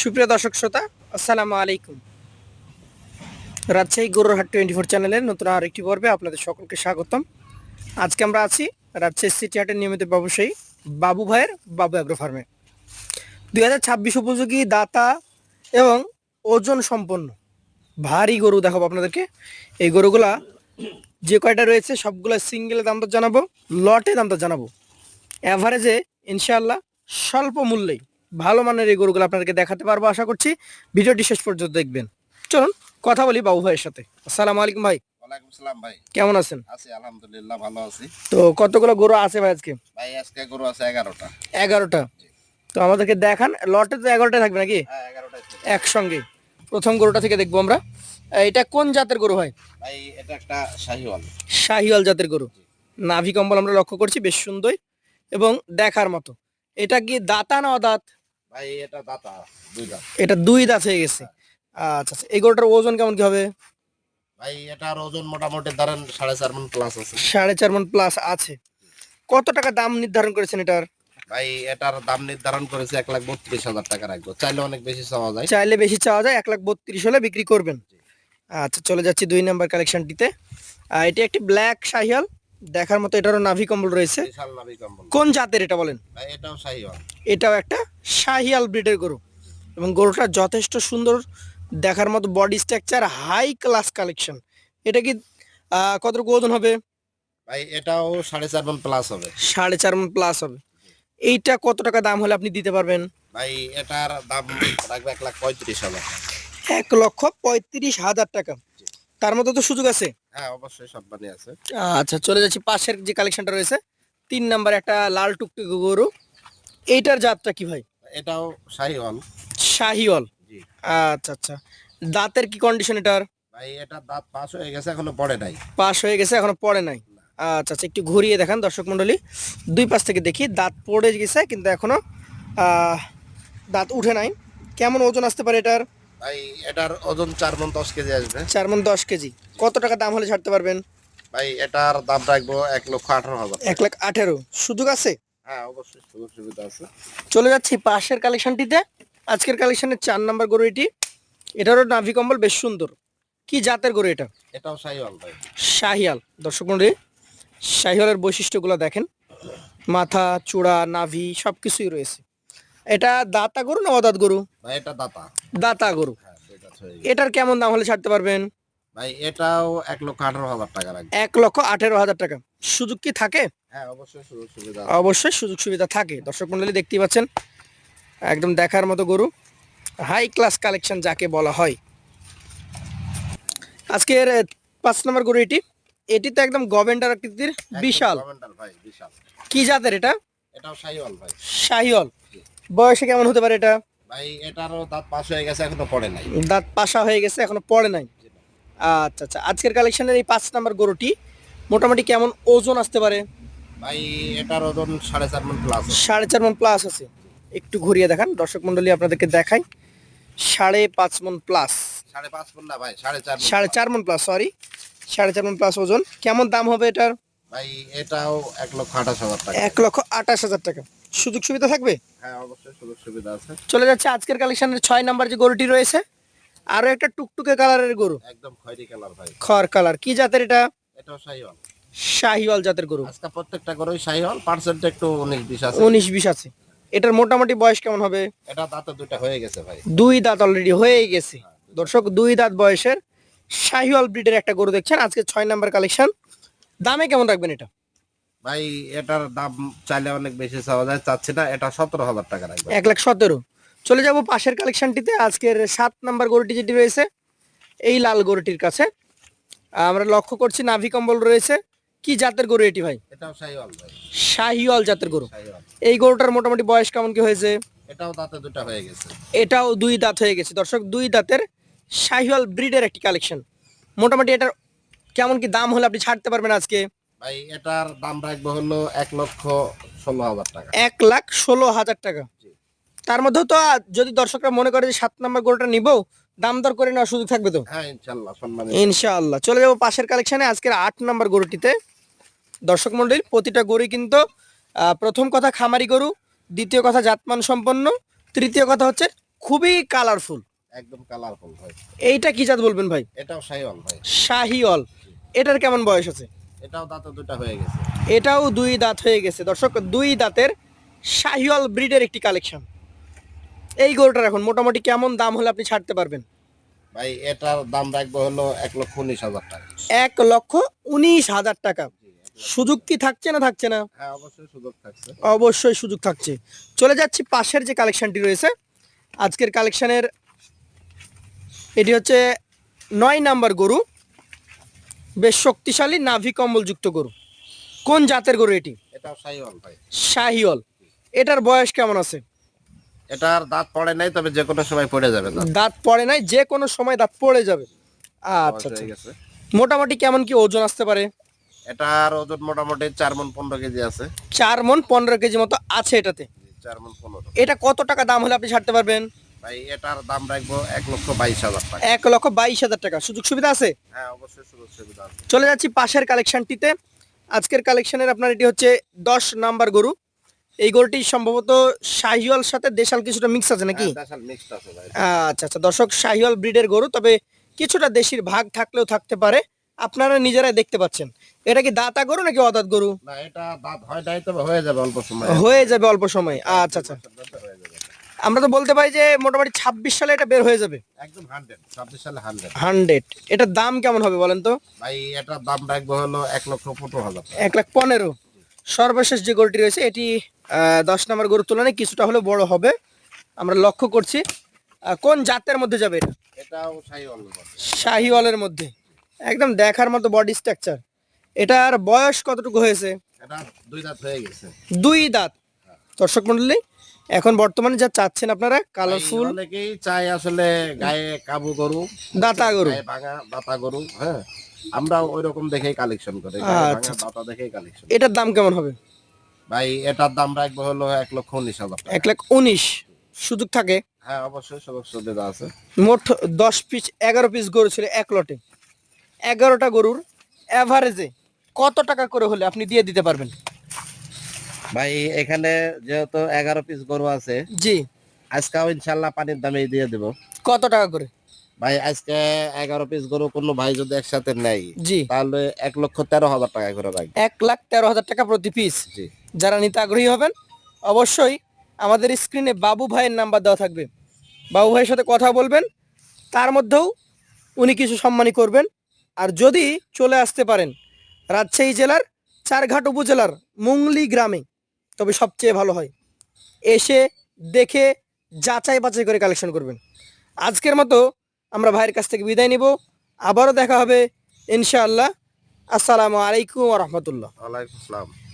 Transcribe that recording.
সুপ্রিয় দর্শক শ্রোতা, আসসালামু আলাইকুম। রাজশাহী গরুর হাট টোয়েন্টি ফোর চ্যানেলের নতুন আরেকটি পর্বে আপনাদের সকলকে স্বাগতম। আজকে আমরা আছি রাজশাহী সিটি হাটের নিয়মিত ব্যবসায়ী বাবু ভাইয়ের বাবু অ্যাগ্রো ফার্মে। দুই হাজার ছাব্বিশ উপযোগী দাতা এবং ওজন সম্পন্ন ভারী গরু দেখাবো আপনাদেরকে। এই গরুগুলা যে কয়টা রয়েছে সবগুলো সিঙ্গেলে দাম দর জানাব লটে দাম দর জানাব। অ্যাভারেজে ইনশাআল্লাহ স্বল্প মূল্যেই ভালো মানের এই গরুগুলো আপনাদেরকে দেখাতে পারব আশা করছি ভিডিওটি শেষ পর্যন্ত দেখবেন। চলুন কথা বলি বাবু ভাইয়ের সাথে। আসসালামু আলাইকুম ভাই। সালাম ভাই। কেমন আছেন? আছি আলহামদুলিল্লাহ ভালো আছি। তো কতগুলো গরু আছে ভাই আজকে? ভাই আজকে গরু আছে এগারোটা। এগারোটা। তো আমাদেরকে দেখান লটে তো এগারোটা থাকবে নাকি? হ্যাঁ একসঙ্গে। প্রথম গরুটা থেকে দেখব আমরা। এটা কোন জাতের গরু ভাই? ভাই এটা একটা শাহিওয়াল। শাহিওয়াল জাতের গরু। নাভি কম্বল আমরা লক্ষ্য করছি বেশ সুন্দর। এবং দেখার মতো। এটা কি দাতা না অদাত? ভাই এটা দাতা দুই দাঁত। এটা দুই দাঁত হয়ে গেছে। আচ্ছা আচ্ছা এই গরুটার ওজন কেমন কি হবে? ভাই এটার ওজন মোটামুটি ধরেন সাড়ে চার মন প্লাস আছে। সাড়ে চার মন প্লাস আছে। কত টাকা দাম নির্ধারণ করেছেন এটার? ভাই এটার দাম নির্ধারণ করেছে এক লাখ বত্রিশ হাজার টাকা রাখব। চাইলে অনেক বেশি চাওয়া যায়। চাইলে বেশি চাওয়া যায় এক লাখ বত্রিশ হলে বিক্রি করবেন। আচ্ছা চলে যাচ্ছি দুই নাম্বার কালেকশনটিতে এটি একটি ব্ল্যাক শাহিয়াল দেখার মতো এটারও নাভি কম্বল রয়েছে। কোন জাতের এটা বলেন? ভাই এটাও শাহিওয়াল। এটাও একটা শাহিয়াল ব্রিডের গরু। এবং গরুটা যথেষ্ট সুন্দর দেখার মতো body structure high class collection. এটা কি কতটুকু ওজন হবে? ভাই এটাও সাড়ে চার মন প্লাস হবে। সাড়ে চার মন প্লাস হবে। এইটা কত টাকা দাম হলে আপনি দিতে পারবেন? ভাই এটার দাম রাখবে এক লাখ পঁয়ত্রিশ হাজার। এক লক্ষ পঁয়ত্রিশ হাজার টাকা। তার মধ্যে তো সুযোগ আছে। হ্যাঁ অবশ্যই সম্মানী আছে। আচ্ছা চলে যাচ্ছি পাশের যে কালেকশনটা রয়েছে তিন নাম্বার একটা লাল টুকটুকে গরু। এইটার জাতটা কি ভাই? এটাও শাহিওয়াল। শাহিওয়াল? জি। আচ্ছা আচ্ছা। দাঁতের কি কন্ডিশন এটার? ভাই এটার দাঁত পাস হয়ে গেছে এখনও পড়ে নাই। পাশ হয়ে গেছে এখনও পড়ে নাই। আচ্ছা আচ্ছা একটু ঘুরিয়ে দেখান দর্শক মণ্ডলী। দুই পাশ থেকে দেখি দাঁত পড়ে গেছে কিন্তু এখনও দাঁত উঠে নাই। কেমন ওজন আসতে পারে এটার? ভাই এটার ওজন চার মন দশ কেজি আসবে। চার মন দশ কেজি। কত টাকা দাম হলে ছাড়তে পারবেন? ভাই এটার দাম রাখব এক লক্ষ আঠারো হাজার এক লাখ আঠেরো। সুযোগ আছে? হ্যাঁ অবশ্যই সুযোগ সুবিধা আছে। চলে যাচ্ছি পাশের কালেকশনটিতে। আজকের কালেকশনের চার নাম্বার গরু এটি। এটারও নাভি কম্বল বেশ সুন্দর। কি জাতের গরু এটা? এটাও শাহিওয়াল ভাই। শাহিয়াল দর্শক মন্ডলী শাহিয়ালের বৈশিষ্ট্যগুলো দেখেন। মাথা চূড়া নাভি সব কিছুই রয়েছে। এটা দাতা গরু না অদাত গরু? ভাই এটা দাতা। দাতা গরু। হ্যাঁ। এটার কেমন দাম হলে ছাড়তে পারবেন? ভাই এটাও এক লক্ষ আঠারো হাজার টাকা রাখবে এক লক্ষ আঠেরো হাজার টাকা। সুযোগ কি থাকে? হ্যাঁ অবশ্যই সুযোগ সুবিধা অবশ্যই সুযোগ সুবিধা থাকে। দর্শক মন্ডলী দেখতেই পাচ্ছেন একদম দেখার মতো গরু। হাই ক্লাস কালেকশন যাকে বলা হয়। আজকের পাঁচ নম্বর গরু এটি। এটি তো একদম গভেন্ডার আকৃতির বিশাল। ভাই বিশাল। কি জাতের এটা? এটাও শাহিওয়াল ভাই। শাহিওল বয়সে কেমন হতে পারে এটা? ভাই এটারও দাঁত পাস হয়ে গেছে এখনও পড়ে নাই। দাঁত পাশা হয়ে গেছে এখনও পড়ে নাই? আচ্ছা আচ্ছা। আজকের কালেকশনের এই পাঁচ নাম্বার গরুটি মোটামুটি কেমন ওজন আসতে পারে? ভাই এটার ওজন সাড়ে চার মন প্লাস সাড়ে চার মন প্লাস আছে। একটু ঘুরিয়ে দেখান দর্শক মন্ডলী আপনাদেরকে দেখাই। সাড়ে পাঁচ মন প্লাস সাড়ে পাঁচ মন না ভাই সাড়ে চার সাড়ে চার মন প্লাস সরি সাড়ে চার মন প্লাস ওজন। কেমন দাম হবে এটার? ভাই এটাও এক লক্ষ আঠাশ হাজার টাকা। এক লক্ষ আঠাশ হাজার টাকা। সুযোগ সুবিধা থাকবে? হ্যাঁ অবশ্যই সুযোগ সুবিধা আছে। চলে যাচ্ছে আজকের কালেকশনের ছয় নাম্বার যে গরুটি রয়েছে আরও একটা টুকটুকে কালারের গরু। একদম খয়েরি কালার ভাই। খড় কালার। কি জাতের এটা? এটাও শাহিওয়াল। শাহিওয়াল জাতের গরু। আজকে প্রত্যেকটা গরুই শাহিওয়াল পার্সেন্ট একটু উনিশ বিশ আছে। উনিশ বিশ আছে। এটার মোটামুটি বয়স কেমন হবে? এটা দাঁতে দুইটা হয়ে গেছে ভাই। দুই দাঁত অলরেডি হয়ে গেছে। দর্শক দুই দাঁত বয়সের শাহিওয়াল ব্রিডের একটা গরু দেখছেন। আজকে ছয় নাম্বার কালেকশন। দামে কেমন রাখবেন এটা? ভাই এটার দাম চাইলে অনেক বেশি চাওয়া যায়। চাচ্ছি না এটা সতেরো হাজার টাকা রাখবে। এক লাখ সতেরো। চলে যাব পাশের কালেকশনটিতে। আজকের সাত নাম্বার গরুটি যেটি রয়েছে এই লাল গরুটির কাছে। আমরা লক্ষ্য করছি নাভি কম্বল রয়েছে। কি জাতের গরু এটি ভাই? এটাও শাহিওয়াল ভাই। শাহিওয়াল জাতের গরু। এই গরুটার মোটামুটি বয়স কেমন কি হয়েছে? এটাও দাঁতে দুটা হয়ে গেছে। এটাও দুই দাঁত হয়ে গেছে। দর্শক দুই দাঁতের শাহিওয়াল ব্রিডের একটি কালেকশন। মোটামুটি এটার কেমন কি দাম হলে আপনি ছাড়তে পারবেন আজকে? ভাই এটার দাম রাখব হলো এক লক্ষ ষোলো হাজার টাকা। এক লাখ ষোলো হাজার টাকা। তার মধ্যেও তো যদি দর্শকরা মনে করে যে সাত নাম্বার গরুটা নিবো দাম দর করে নেওয়ার সুযোগ থাকবে তো? হ্যাঁ ইনশাল্লাহ সম্মানিত। ইনশাআল্লাহ। চলে যাব পাশের কালেকশনে আজকের আট নাম্বার গরুটিতে। দর্শক মন্ডলীর প্রতিটা গরুই কিন্তু প্রথম কথা খামারি গরু দ্বিতীয় কথা জাতমান সম্পন্ন তৃতীয় কথা হচ্ছে খুবই কালারফুল। একদম কালারফুল ভাই। এইটা কি জাত বলবেন ভাই? এটাও সাইওয়াল ভাই। শাহিওল এটার কেমন বয়স আছে? এটাও দাঁতে দুটা হয়ে গেছে। এটাও দুই দাঁত হয়ে গেছে। দর্শক দুই দাঁতের শাহিওয়াল ব্রিডের একটি কালেকশন। এই গরুটার এখন মোটামুটি কেমন দাম হলে আপনি ছাড়তে পারবেন? ভাই এটার দাম রাখব হলো এক লক্ষ উনিশ হাজার টাকা। এক লক্ষ উনিশ হাজার টাকা। সুযোগ কি থাকছে না থাকছে না? হ্যাঁ অবশ্যই সুযোগ থাকছে। অবশ্যই সুযোগ থাকছে। চলে যাচ্ছি পাশের যে কালেকশনটি রয়েছে আজকের কালেকশনের এটি হচ্ছে নয় নাম্বার গরু। বেশ শক্তিশালী নাভি কম্বলযুক্ত গরু। কোন জাতের গরু এটি? ভাই। শাহিওল এটার বয়স কেমন আছে? এটার দাঁত পড়ে নাই তবে যে কোনো সময় পড়ে যাবে দাঁত। দাঁত পড়ে নাই যে কোনো সময় দাঁত পড়ে যাবে। আচ্ছা ঠিক আছে মোটামুটি কেমন কি ওজন আসতে পারে? এটার ওজন মোটামুটি চার মন পনেরো কেজি আছে। চার মন পনেরো কেজি মতো আছে এটাতে। চার মন পনেরো। এটা কত টাকা দাম হলে আপনি ছাড়তে পারবেন? ভাই এটার দাম রাখব এক লক্ষ বাইশ হাজার টাকা। এক লক্ষ বাইশ হাজার টাকা। সুযোগ সুবিধা আছে? হ্যাঁ অবশ্যই সুযোগ সুবিধা আছে। চলে যাচ্ছি পাশের কালেকশনটিতে। আজকের কালেকশনের আপনার এটি হচ্ছে দশ নাম্বার গরু। এই গরুটি সম্ভবত শাহিওয়াল সাথে দেশাল কিছুটা মিক্স আছে নাকি? ভাই। আচ্ছা আচ্ছা। দর্শক শাহিওয়াল ব্রিডের গরু তবে কিছুটা দেশির ভাগ থাকলেও থাকতে পারে। আপনারা নিজেরাই দেখতে পাচ্ছেন। এটা কি দাতা গরু নাকি অদাত গরু? না এটা দাঁত হয় নাই তবে হয়ে যাবে অল্প সময়। হয়ে যাবে অল্প সময়। আচ্ছা আচ্ছা। হয়ে আমরা তো বলতে পারি যে মোটামুটি ছাব্বিশ সালে এটা বের হয়ে যাবে। একদম হান্ড্রেড ছাব্বিশ সালে হান্ড্রেড। হান্ড্রেড। এটার দাম কেমন হবে বলেন তো? ভাই এটার দাম রাখব হলো এক লক্ষ পনেরো হাজার এক লাখ পনেরো। সর্বশেষ যে গরুটি রয়েছে এটি দশ নম্বর গরুর তুলনায় কিছুটা হলে বড় হবে। আমরা লক্ষ্য করছি কোন জাতের মধ্যে যাবে এটা? এটাও শাহিওয়ালের মধ্যে। একদম দেখার মতো বডি স্ট্রাকচার এটার বয়স কতটুকু হয়েছে? এটা দুই দাঁত হয়ে গেছে। দুই দাঁত। দর্শক মন্ডলী এখন বর্তমানে যা চাচ্ছেন আপনারা কালারফুল অনেকেই চাই আসলে গায়ে কাবু গরু দাতা গরু। ভাঙা দাতা গরু হ্যাঁ। আমরা ওই রকম দেখেই কালেকশন করি আচ্ছা, দাতা দেখেই কালেকশন এটার দাম কেমন হবে? ভাই এটার দাম রাখব হলো এক লক্ষ উনিশ হাজার এক লাখ উনিশ সুযোগ থাকে? হ্যাঁ অবশ্যই সুযোগ সুবিধা আছে। মোট দশ পিস এগারো পিস গরু ছিল এক লটে। এগারোটা গরুর অ্যাভারেজে কত টাকা করে হলে আপনি দিয়ে দিতে পারবেন? ভাই এখানে যেহেতু এগারো পিস গরু আছে জি। আজকেও ইনশাল্লাহ পানির দামে দিয়ে দেব। কত টাকা করে? ভাই আজকে এগারো পিস গরু কোনো ভাই যদি একসাথে নেয় জি। তাহলে এক লক্ষ তেরো হাজার টাকা করে ভাই। এক লাখ তেরো হাজার টাকা প্রতি পিস জি। যারা নিতে আগ্রহী হবেন অবশ্যই আমাদের স্ক্রিনে বাবু ভাইয়ের নাম্বার দেওয়া থাকবে। বাবু ভাইয়ের সাথে কথা বলবেন তার মধ্যেও উনি কিছু সম্মানী করবেন। আর যদি চলে আসতে পারেন রাজশাহী জেলার চারঘাট উপজেলার মুংলি গ্রামে তবে সবচেয়ে ভালো হয়। এসে দেখে যাচাই বাছাই করে কালেকশন করবেন। আজকের মতো আমরা ভাইয়ের কাছ থেকে বিদায় নিব। আবারও দেখা হবে, ইনশাআল্লাহ। আসসালামু আলাইকুম রহমতুল্লাহ। আলাইকুম আসসালাম।